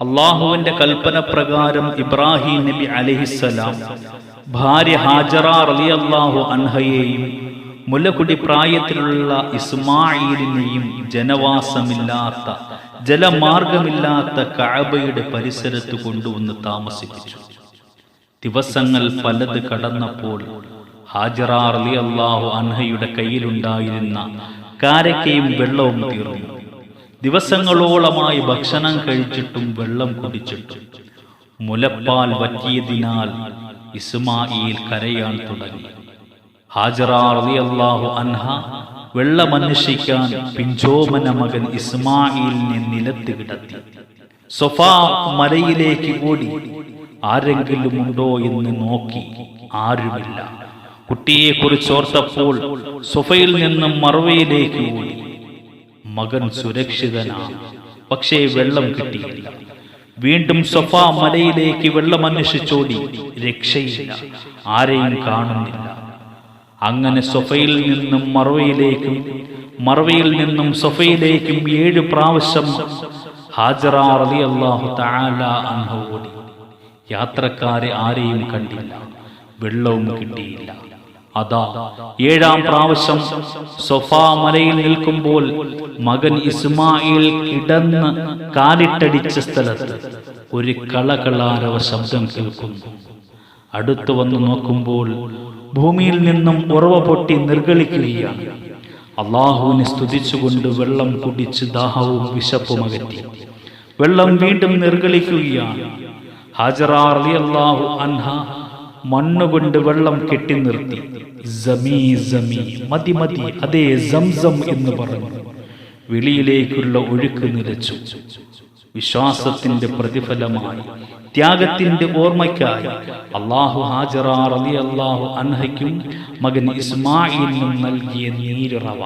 അള്ളാഹുവിന്റെ കൽപ്പന പ്രകാരം ഇബ്രാഹിം നബി അലഹിസ്സലാം ഭാര്യ ഹാജറ റളിയല്ലാഹു അൻഹയെയും മുലകുടി പ്രായത്തിലുള്ള ഇസ്മായിലിനെയും ജനവാസമില്ലാത്ത ജലമാർഗമില്ലാത്ത കഴബയുടെ പരിസരത്ത് കൊണ്ടുവന്ന് താമസിപ്പിച്ചു. ദിവസങ്ങൾ പലത് കടന്നപ്പോൾ ഹാജറ അള്ളാഹു അൻഹയുടെ കയ്യിലുണ്ടായിരുന്ന കാരക്കയും വെള്ളവും തീർന്നു. ദിവസങ്ങളോളമായി ഭക്ഷണം കഴിച്ചിട്ടും വെള്ളം കുടിച്ചിട്ടും മുലപ്പാൽ വറ്റിയതിനാൽ ഇസ്മായിൽ കരയാൻ തുടങ്ങി. ഹാജറ റളിയല്ലാഹു അൻഹ വെള്ളമന്വേഷിക്കാൻ പിഞ്ചോമന മകൻ ഇസ്മായിലിനെ നിലത്ത് കിടത്തി. സൊഫാ മലയിലേക്ക് ഓടി. ആരെങ്കിലും ഉണ്ടോ എന്ന് നോക്കി. ആരുമില്ല. കുട്ടിയെ കുറിച്ചോർത്തപ്പോൾ സൊഫയിൽ നിന്നും മറവയിലേക്ക് ഓടി. മകൻ സുരക്ഷിതനാണ് പക്ഷേ വെള്ളം കിട്ടിയില്ല. വീണ്ടും സൊഫ മലയിലേക്ക് വെള്ളം അന്വേഷിച്ചോടി രക്ഷയില്ല. ആരെയും കാണുന്നില്ല. അങ്ങനെ സൊഫയിൽ നിന്നും മറവയിലേക്കും മറവയിൽ നിന്നും സൊഫയിലേക്കും ഏഴ് പ്രാവശ്യം ഹാജറ അൻഹ ഓടി. യാത്രക്കാരെ ആരെയും കണ്ടില്ല. വെള്ളവും കിട്ടിയില്ല. അതാ ഏഴാം പ്രാവശ്യം സൊഫാ മലയിൽ നിൽക്കുമ്പോൾ മകൻ ഇസ്മായിൽ കിടന്ന് കാലിട്ടടിച്ച സ്ഥലത്ത് ഒരു കളകളാരവ ശബ്ദം കേൾക്കുന്നു. അടുത്തു വന്ന് നോക്കുമ്പോൾ ഭൂമിയിൽ നിന്നും ഉറവ പൊട്ടി നിർഗളിക്കുകയാണ്. അള്ളാഹുവിനെ സ്തുതിച്ചുകൊണ്ട് വെള്ളം കുടിച്ച് ദാഹവും വിശപ്പും അകറ്റി. വെള്ളം വീണ്ടും നിർഗളിക്കുകയാണ്. ഹാജറ റളിയല്ലാഹു അൻഹ മണ്ണുകൊണ്ട് വെള്ളം കെട്ടി നിർത്തി. ജമീ ജമീ മതി മതി അതേ സംസം എന്ന് പറഞ്ഞു. വെളിയിലേക്കുള്ള ഒഴുക്ക് നിലച്ചു. വിശ്വാസത്തിന്റെ പ്രതിഫലമായി ത്യാഗത്തിന്റെ ഓർമ്മയ്ക്കായി അള്ളാഹു ഹാജറ റളി അള്ളാഹു അൻഹയ്ക്കും മകൻ ഇസ്മായിലിനും നൽകിയ നീരുറവ